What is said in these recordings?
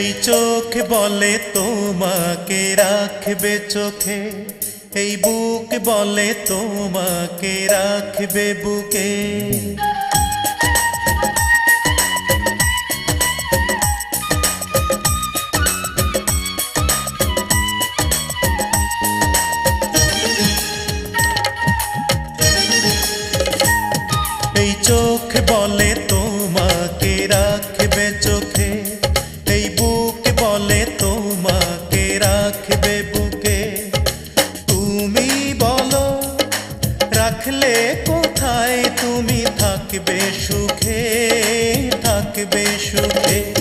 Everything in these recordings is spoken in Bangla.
এই চোখ বলে তোমাকে রাখবে চোখে, এই বুক বলে তোমাকে রাখবে বুকে। এই চোখ বলে রাখলে কোথায় তুমি থাকবে সুখে থাকবে সুখে?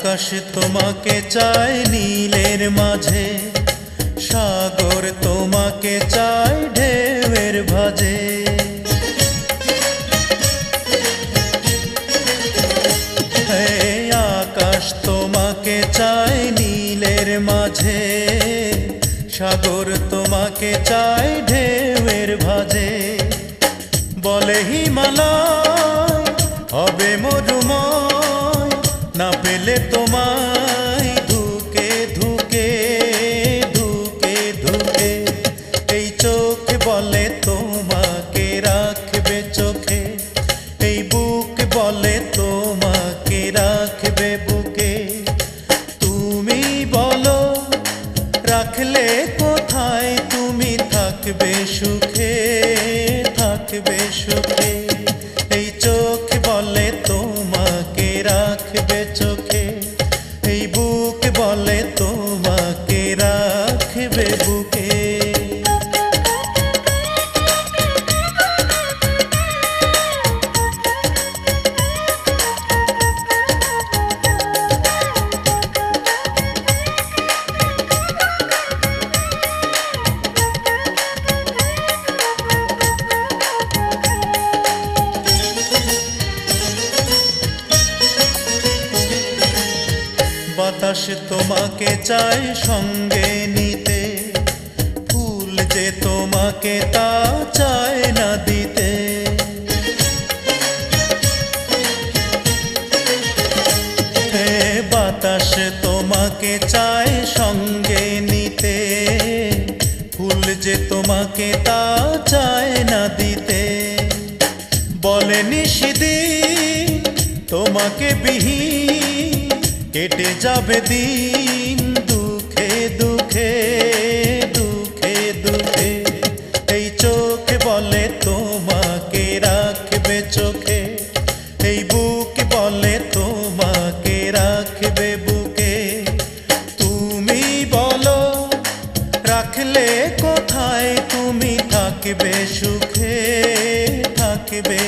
আকাশ তোমাকে চায় নীলের মাঝে, সাগর তোমাকে চায় ঢেউয়ের ভাজে। আকাশ তোমাকে চায় নীলের মাঝে, সাগর তোমাকে চায় ঢেউয়ের ভাজে। বলে হিমালয়, হবে মরুময়। না পেলে তোমায় ধুকে ধুকে ধুকে ধুকে। এই চোখ বলে তোমাকে রাখবে চোখে। এই বুক বলে তোমাকে রাখবে বুকে। তুমি বলো, রাখলে কোথায়? তুমি থাকবে সুখে। বুক বলে তোমাকে রাখবে বুকে। বাতাস তোমাকে চায় সঙ্গে নিতে, ফুল যে তোমাকে তা চায় না দিতে। হে বাতাস তোমাকে চায় সঙ্গে নিতে, ফুল যে তোমাকে তা চায় না দিতে। বলে নিষিদিন তোমাকে বিহীন কেটে যাবে দিন দুঃখে দুঃখে দুঃখে দুঃখে। এই চোখ বলে তোমাকে রাখবে চোখে। এই বুক বলে তোমাকে রাখবে বুকে। তুমি বলো, রাখলে কোথায়? তুমি থাকবে সুখে, থাকবে